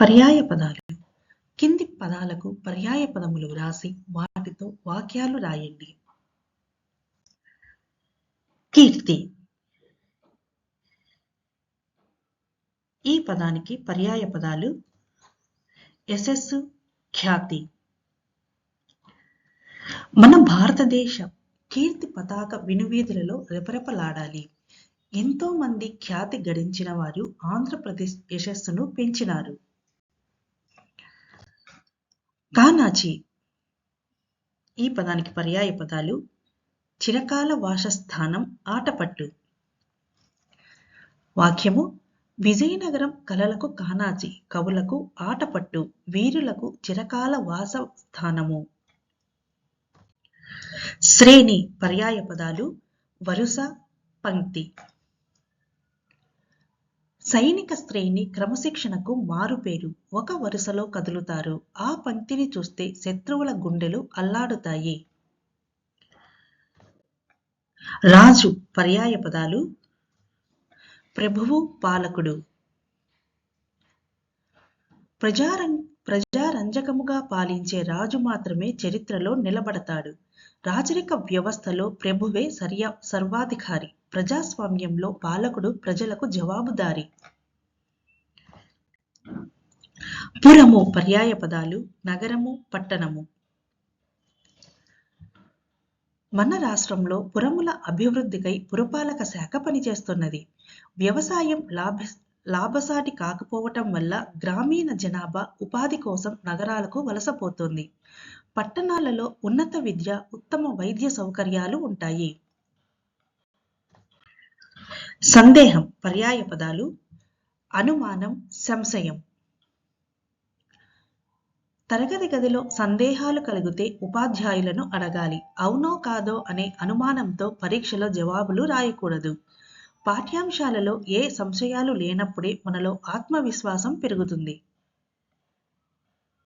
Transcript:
పర్యాయ పదాలు కింది పదాలకు పర్యాయ పదములు వ్రాసి వాటితో వాక్యాలు రాయండి. కీర్తి. ఈ పదానికి పర్యాయ పదాలు యశస్సు ఖ్యాతి. మన భారతదేశ కీర్తి పతాక వినువీధులలో రెపరెపలాడాలి. ఎంతో మంది ఖ్యాతి గడించిన వారు ఆంధ్రప్రదేశ్ యశస్సును పెంచినారు. కానాచి ఈ పదానికి పర్యాయ పదాలు చిరకాల వాసస్థానం ఆటపట్టు. వాక్యము విజయనగరం కలలకు కానాచి కవులకు ఆటపట్టు వీరులకు చిరకాల వాస స్థానము శ్రేణి పర్యాయ పదాలు వరుస పంక్తి. సైనిక శ్రేణి క్రమశిక్షణకు మారుపేరు. ఒక వరుసలో కదులుతారు. ఆ పంక్తిని చూస్తే శత్రువుల గుండెలు అల్లాడుతాయి. రాజు పర్యాయ పదాలు. ప్రభువు పాలకుడు. ప్రజారం ప్రజారంజకముగా పాలించే రాజు మాత్రమే చరిత్రలో నిలబడతాడు. రాజరిక వ్యవస్థలో ప్రభువే సర్య సర్వాధికారి. ప్రజాస్వామ్యంలో పాలకుడు ప్రజలకు జవాబుదారి. పురము పర్యాయ పదాలు నగరము పట్టణము. మన రాష్ట్రంలో పురముల అభివృద్ధికై పురపాలక శాఖ పనిచేస్తున్నది. వ్యవసాయం లాభ లాభసాటి కాకపోవటం వల్ల గ్రామీణ జనాభా ఉపాధి కోసం నగరాలకు వలసపోతుంది. పట్టణాలలో ఉన్నత విద్య ఉత్తమ వైద్య సౌకర్యాలు ఉంటాయి. సందేహం పర్యాయ పదాలు. అనుమానం సంశయం. తరగతి గదిలో సందేహాలు కలిగితే ఉపాధ్యాయులను అడగాలి. అవునో కాదో అనే అనుమానంతో పరీక్షలో జవాబులు రాయకూడదు. పాఠ్యాంశాలలో ఏ సంశయాలు లేనప్పుడే మనలో ఆత్మవిశ్వాసం పెరుగుతుంది.